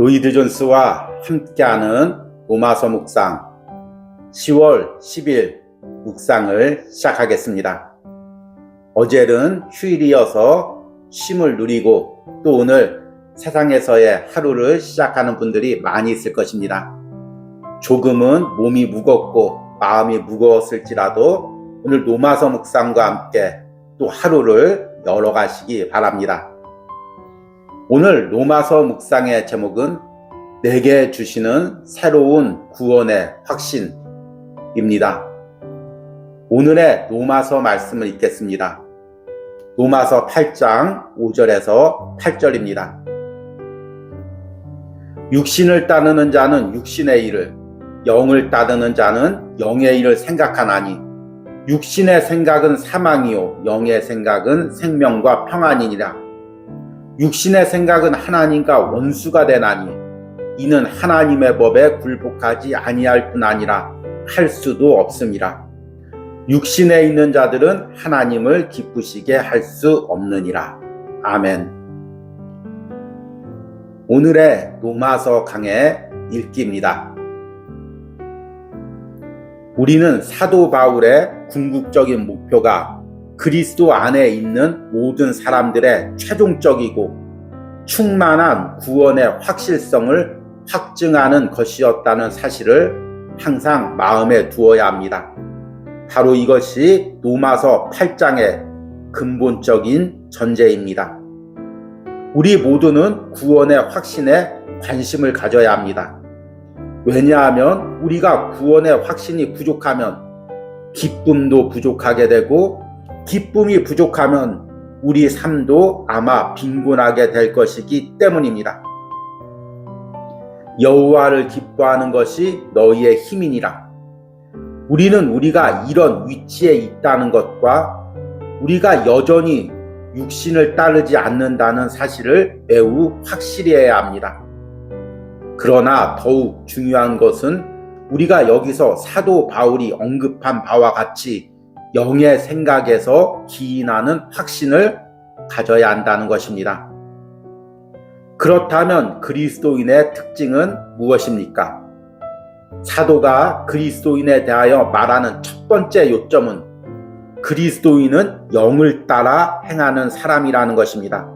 로이드 존스와 함께하는 로마서 묵상 10월 10일 묵상을 시작하겠습니다. 어제는 휴일이어서 쉼을 누리고 또 오늘 세상에서의 하루를 시작하는 분들이 많이 있을 것입니다. 조금은 몸이 무겁고 마음이 무거웠을지라도 오늘 로마서 묵상과 함께 또 하루를 열어가시기 바랍니다. 오늘 로마서 묵상의 제목은 내게 주시는 새로운 구원의 확신입니다. 오늘의 로마서 말씀을 읽겠습니다. 로마서 8장 5절에서 8절입니다. 육신을 따르는 자는 육신의 일을, 영을 따르는 자는 영의 일을 생각하나니, 육신의 생각은 사망이요, 영의 생각은 생명과 평안이니라. 육신의 생각은 하나님과 원수가 되나니, 이는 하나님의 법에 굴복하지 아니할 뿐 아니라 할 수도 없음이라. 육신에 있는 자들은 하나님을 기쁘시게 할 수 없느니라. 아멘. 오늘의 로마서 강의 읽기입니다. 우리는 사도 바울의 궁극적인 목표가 그리스도 안에 있는 모든 사람들의 최종적이고 충만한 구원의 확실성을 확증하는 것이었다는 사실을 항상 마음에 두어야 합니다. 바로 이것이 로마서 8장의 근본적인 전제입니다. 우리 모두는 구원의 확신에 관심을 가져야 합니다. 왜냐하면 우리가 구원의 확신이 부족하면 기쁨도 부족하게 되고 기쁨이 부족하면 우리 삶도 아마 빈곤하게 될 것이기 때문입니다. 여호와를 기뻐하는 것이 너희의 힘이니라. 우리는 우리가 이런 위치에 있다는 것과 우리가 여전히 육신을 따르지 않는다는 사실을 매우 확실히 해야 합니다. 그러나 더욱 중요한 것은 우리가 여기서 사도 바울이 언급한 바와 같이 영의 생각에서 기인하는 확신을 가져야 한다는 것입니다. 그렇다면 그리스도인의 특징은 무엇입니까? 사도가 그리스도인에 대하여 말하는 첫 번째 요점은 그리스도인은 영을 따라 행하는 사람이라는 것입니다.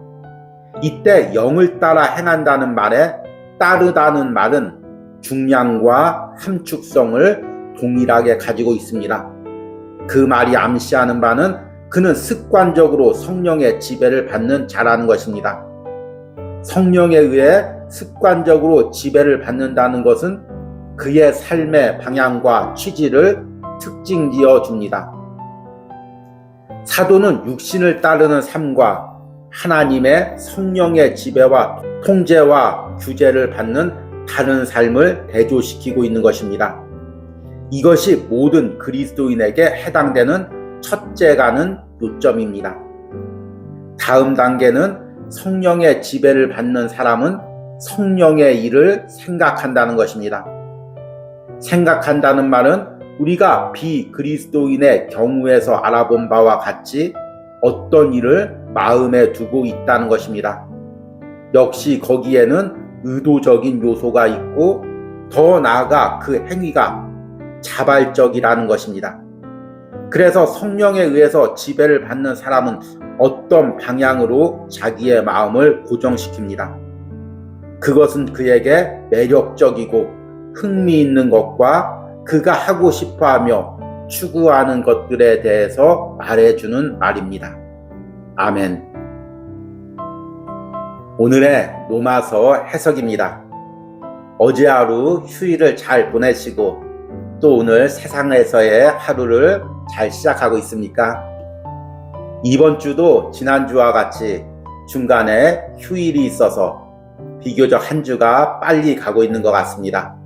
이때 영을 따라 행한다는 말에 따르다는 말은 중량과 함축성을 동일하게 가지고 있습니다. 그 말이 암시하는 바는 그는 습관적으로 성령의 지배를 받는 자라는 것입니다. 성령에 의해 습관적으로 지배를 받는다는 것은 그의 삶의 방향과 취지를 특징 지어 줍니다. 사도는 육신을 따르는 삶과 하나님의 성령의 지배와 통제와 규제를 받는 다른 삶을 대조시키고 있는 것입니다. 이것이 모든 그리스도인에게 해당되는 첫째가는 요점입니다. 다음 단계는 성령의 지배를 받는 사람은 성령의 일을 생각한다는 것입니다. 생각한다는 말은 우리가 비그리스도인의 경우에서 알아본 바와 같이 어떤 일을 마음에 두고 있다는 것입니다. 역시 거기에는 의도적인 요소가 있고 더 나아가 그 행위가 자발적이라는 것입니다. 그래서 성령에 의해서 지배를 받는 사람은 어떤 방향으로 자기의 마음을 고정시킵니다. 그것은 그에게 매력적이고 흥미있는 것과 그가 하고 싶어 하며 추구하는 것들에 대해서 말해주는 말입니다. 아멘. 오늘의 로마서 해석입니다. 어제 하루 휴일을 잘 보내시고 또 오늘 세상에서의 하루를 잘 시작하고 있습니까? 이번 주도 지난주와 같이 중간에 휴일이 있어서 비교적 한 주가 빨리 가고 있는 것 같습니다.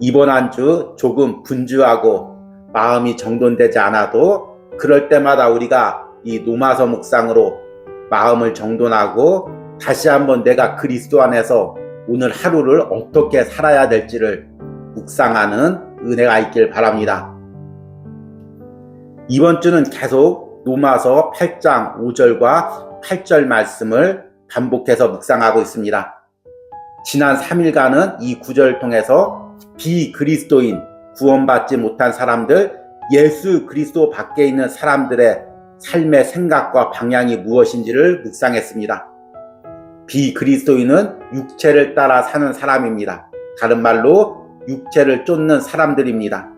이번 한 주 조금 분주하고 마음이 정돈되지 않아도 그럴 때마다 우리가 이 노마서 묵상으로 마음을 정돈하고 다시 한번 내가 그리스도 안에서 오늘 하루를 어떻게 살아야 될지를 묵상하는 은혜가 있길 바랍니다. 이번 주는 계속 노마서 8장 5절과 8절 말씀을 반복해서 묵상하고 있습니다. 지난 3일간은 이 구절을 통해서 비그리스도인 구원받지 못한 사람들, 예수 그리스도 밖에 있는 사람들의 삶의 생각과 방향이 무엇인지를 묵상했습니다. 비그리스도인은 육체를 따라 사는 사람입니다. 다른 말로 육체를 쫓는 사람들입니다.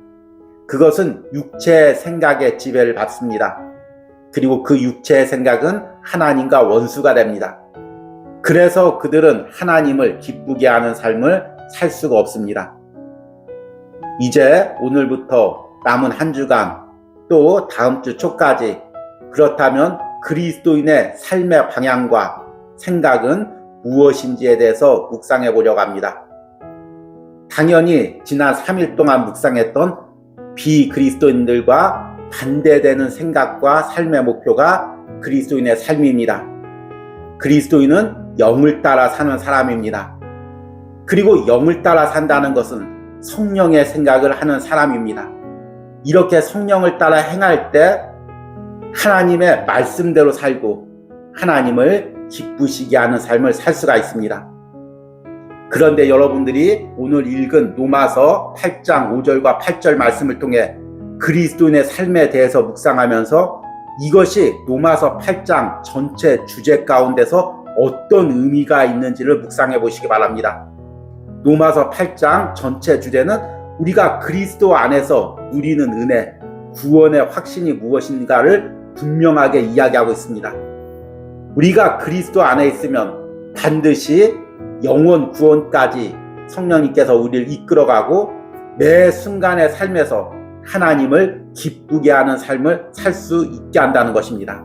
그것은 육체의 생각에 지배를 받습니다. 그리고 그 육체의 생각은 하나님과 원수가 됩니다. 그래서 그들은 하나님을 기쁘게 하는 삶을 살 수가 없습니다. 이제 오늘부터 남은 한 주간 또 다음 주 초까지 그렇다면 그리스도인의 삶의 방향과 생각은 무엇인지에 대해서 묵상해 보려고 합니다. 당연히 지난 3일 동안 묵상했던 비그리스도인들과 반대되는 생각과 삶의 목표가 그리스도인의 삶입니다. 그리스도인은 영을 따라 사는 사람입니다. 그리고 영을 따라 산다는 것은 성령의 생각을 하는 사람입니다. 이렇게 성령을 따라 행할 때 하나님의 말씀대로 살고 하나님을 기쁘시게 하는 삶을 살 수가 있습니다. 그런데 여러분들이 오늘 읽은 로마서 8장 5절과 8절 말씀을 통해 그리스도인의 삶에 대해서 묵상하면서 이것이 로마서 8장 전체 주제 가운데서 어떤 의미가 있는지를 묵상해 보시기 바랍니다. 로마서 8장 전체 주제는 우리가 그리스도 안에서 누리는 은혜, 구원의 확신이 무엇인가를 분명하게 이야기하고 있습니다. 우리가 그리스도 안에 있으면 반드시 영원 구원까지 성령님께서 우리를 이끌어가고 매 순간의 삶에서 하나님을 기쁘게 하는 삶을 살 수 있게 한다는 것입니다.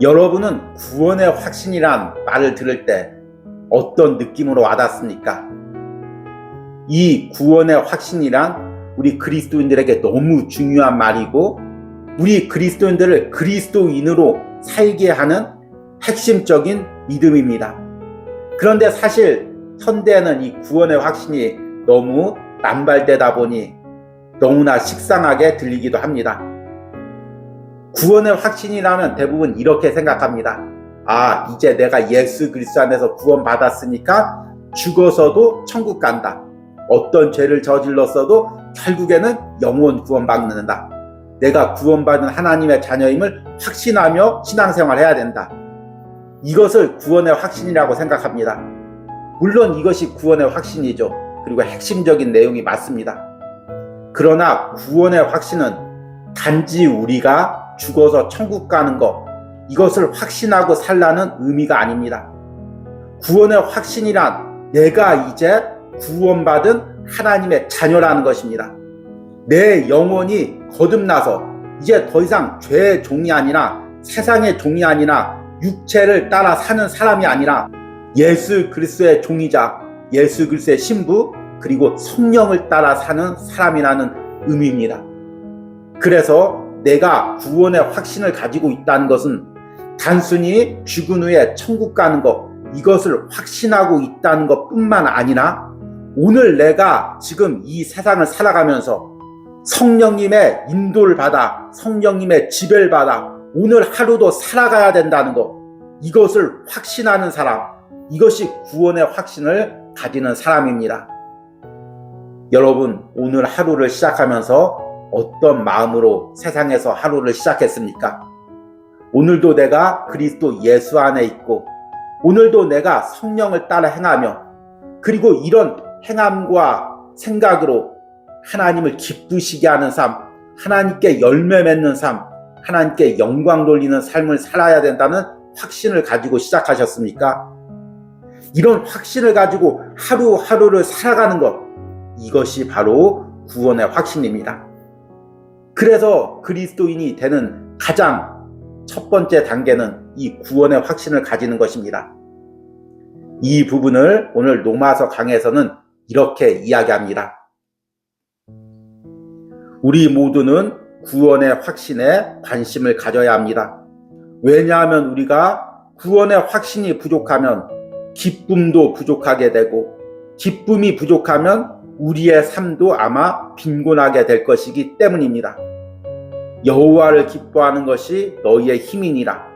여러분은 구원의 확신이란 말을 들을 때 어떤 느낌으로 와닿습니까? 이 구원의 확신이란 우리 그리스도인들에게 너무 중요한 말이고 우리 그리스도인들을 그리스도인으로 살게 하는 핵심적인 믿음입니다. 그런데 사실 현대에는 이 구원의 확신이 너무 남발되다 보니 너무나 식상하게 들리기도 합니다. 구원의 확신이라면 대부분 이렇게 생각합니다. 아, 이제 내가 예수 그리스도 안에서 구원받았으니까 죽어서도 천국 간다. 어떤 죄를 저질렀어도 결국에는 영원 구원받는다. 내가 구원받은 하나님의 자녀임을 확신하며 신앙생활 해야 된다. 이것을 구원의 확신이라고 생각합니다. 물론 이것이 구원의 확신이죠. 그리고 핵심적인 내용이 맞습니다. 그러나 구원의 확신은 단지 우리가 죽어서 천국 가는 것, 이것을 확신하고 살라는 의미가 아닙니다. 구원의 확신이란 내가 이제 구원받은 하나님의 자녀라는 것입니다. 내 영혼이 거듭나서 이제 더 이상 죄의 종이 아니라 세상의 종이 아니라 육체를 따라 사는 사람이 아니라 예수 그리스도의 종이자 예수 그리스도의 신부 그리고 성령을 따라 사는 사람이라는 의미입니다. 그래서 내가 구원의 확신을 가지고 있다는 것은 단순히 죽은 후에 천국 가는 것 이것을 확신하고 있다는 것 뿐만 아니라 오늘 내가 지금 이 세상을 살아가면서 성령님의 인도를 받아 성령님의 지배를 받아 오늘 하루도 살아가야 된다는 것 이것을 확신하는 사람 이것이 구원의 확신을 가지는 사람입니다. 여러분 오늘 하루를 시작하면서 어떤 마음으로 세상에서 하루를 시작했습니까? 오늘도 내가 그리스도 예수 안에 있고 오늘도 내가 성령을 따라 행하며 그리고 이런 행함과 생각으로 하나님을 기쁘시게 하는 삶, 하나님께 열매 맺는 삶, 하나님께 영광 돌리는 삶을 살아야 된다는 확신을 가지고 시작하셨습니까? 이런 확신을 가지고 하루하루를 살아가는 것, 이것이 바로 구원의 확신입니다. 그래서 그리스도인이 되는 가장 첫 번째 단계는 이 구원의 확신을 가지는 것입니다. 이 부분을 오늘 로마서 강에서는 이렇게 이야기합니다. 우리 모두는 구원의 확신에 관심을 가져야 합니다. 왜냐하면 우리가 구원의 확신이 부족하면 기쁨도 부족하게 되고 기쁨이 부족하면 우리의 삶도 아마 빈곤하게 될 것이기 때문입니다. 여호와를 기뻐하는 것이 너희의 힘이니라.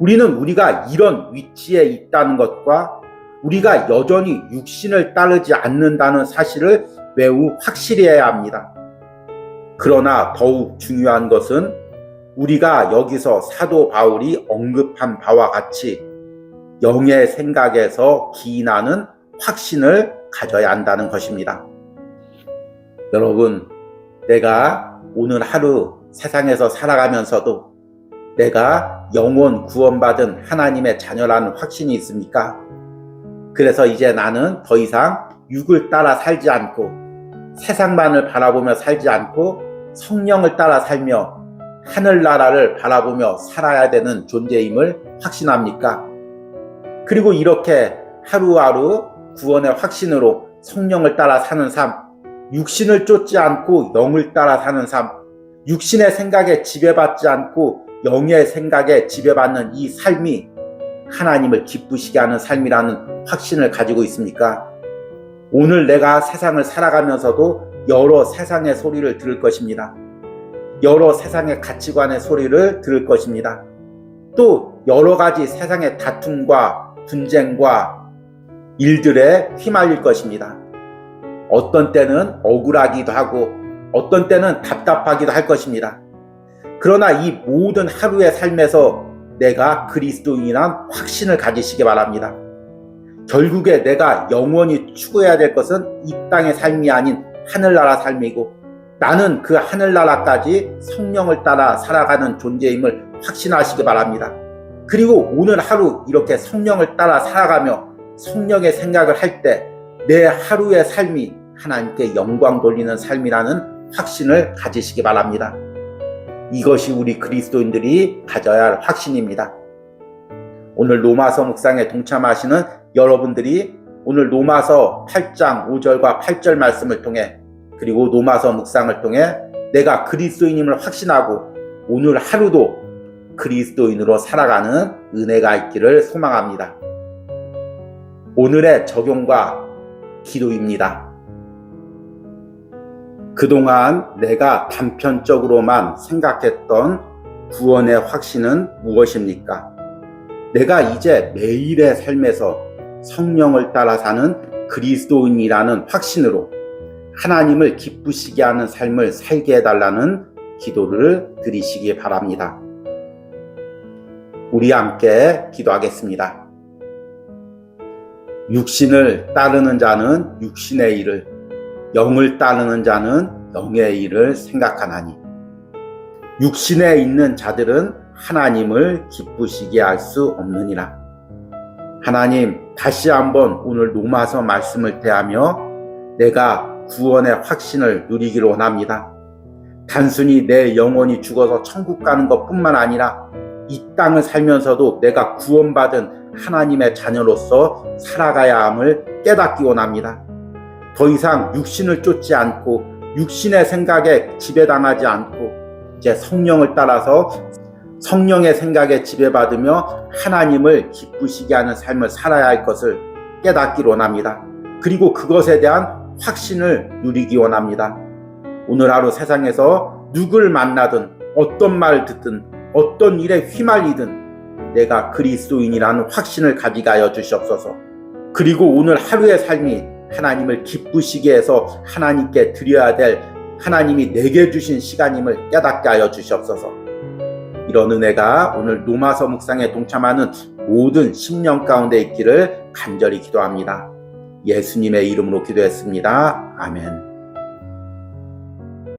우리는 우리가 이런 위치에 있다는 것과 우리가 여전히 육신을 따르지 않는다는 사실을 매우 확실히 해야 합니다. 그러나 더욱 중요한 것은 우리가 여기서 사도 바울이 언급한 바와 같이 영의 생각에서 기인하는 확신을 가져야 한다는 것입니다. 여러분, 내가 오늘 하루 세상에서 살아가면서도 내가 영원 구원받은 하나님의 자녀라는 확신이 있습니까? 그래서 이제 나는 더 이상 육을 따라 살지 않고 세상만을 바라보며 살지 않고 성령을 따라 살며 하늘나라를 바라보며 살아야 되는 존재임을 확신합니까? 그리고 이렇게 하루하루 구원의 확신으로 성령을 따라 사는 삶, 육신을 쫓지 않고 영을 따라 사는 삶, 육신의 생각에 지배받지 않고 영의 생각에 지배받는 이 삶이 하나님을 기쁘시게 하는 삶이라는 확신을 가지고 있습니까? 오늘 내가 세상을 살아가면서도 여러 세상의 소리를 들을 것입니다. 여러 세상의 가치관의 소리를 들을 것입니다. 또 여러 가지 세상의 다툼과 분쟁과 일들에 휘말릴 것입니다. 어떤 때는 억울하기도 하고 어떤 때는 답답하기도 할 것입니다. 그러나 이 모든 하루의 삶에서 내가 그리스도인이란 확신을 가지시기 바랍니다. 결국에 내가 영원히 추구해야 될 것은 이 땅의 삶이 아닌 하늘나라 삶이고 나는 그 하늘나라까지 성령을 따라 살아가는 존재임을 확신하시기 바랍니다. 그리고 오늘 하루 이렇게 성령을 따라 살아가며 성령의 생각을 할 때 내 하루의 삶이 하나님께 영광 돌리는 삶이라는 확신을 가지시기 바랍니다. 이것이 우리 그리스도인들이 가져야 할 확신입니다. 오늘 로마서 묵상에 동참하시는 여러분들이 오늘 로마서 8장 5절과 8절 말씀을 통해 그리고 로마서 묵상을 통해 내가 그리스도인임을 확신하고 오늘 하루도 그리스도인으로 살아가는 은혜가 있기를 소망합니다. 오늘의 적용과 기도입니다. 그동안 내가 단편적으로만 생각했던 구원의 확신은 무엇입니까? 내가 이제 매일의 삶에서 성령을 따라 사는 그리스도인이라는 확신으로 하나님을 기쁘시게 하는 삶을 살게 해달라는 기도를 드리시기 바랍니다. 우리 함께 기도하겠습니다. 육신을 따르는 자는 육신의 일을, 영을 따르는 자는 영의 일을 생각하나니, 육신에 있는 자들은 하나님을 기쁘시게 할 수 없느니라. 하나님, 다시 한번 오늘 로마서 말씀을 대하며 내가 구원의 확신을 누리기를 원합니다. 단순히 내 영혼이 죽어서 천국 가는 것 뿐만 아니라 이 땅을 살면서도 내가 구원받은 하나님의 자녀로서 살아가야 함을 깨닫기 원합니다. 더 이상 육신을 쫓지 않고 육신의 생각에 지배당하지 않고 이제 성령을 따라서 성령의 생각에 지배받으며 하나님을 기쁘시게 하는 삶을 살아야 할 것을 깨닫기 원합니다. 그리고 그것에 대한 확신을 누리기 원합니다. 오늘 하루 세상에서 누굴 만나든 어떤 말을 듣든 어떤 일에 휘말리든 내가 그리스도인이라는 확신을 가지게 하여 주시옵소서. 그리고 오늘 하루의 삶이 하나님을 기쁘시게 해서 하나님께 드려야 될 하나님이 내게 주신 시간임을 깨닫게 하여 주시옵소서. 이런 은혜가 오늘 로마서 묵상에 동참하는 모든 심령 가운데 있기를 간절히 기도합니다. 예수님의 이름으로 기도했습니다. 아멘.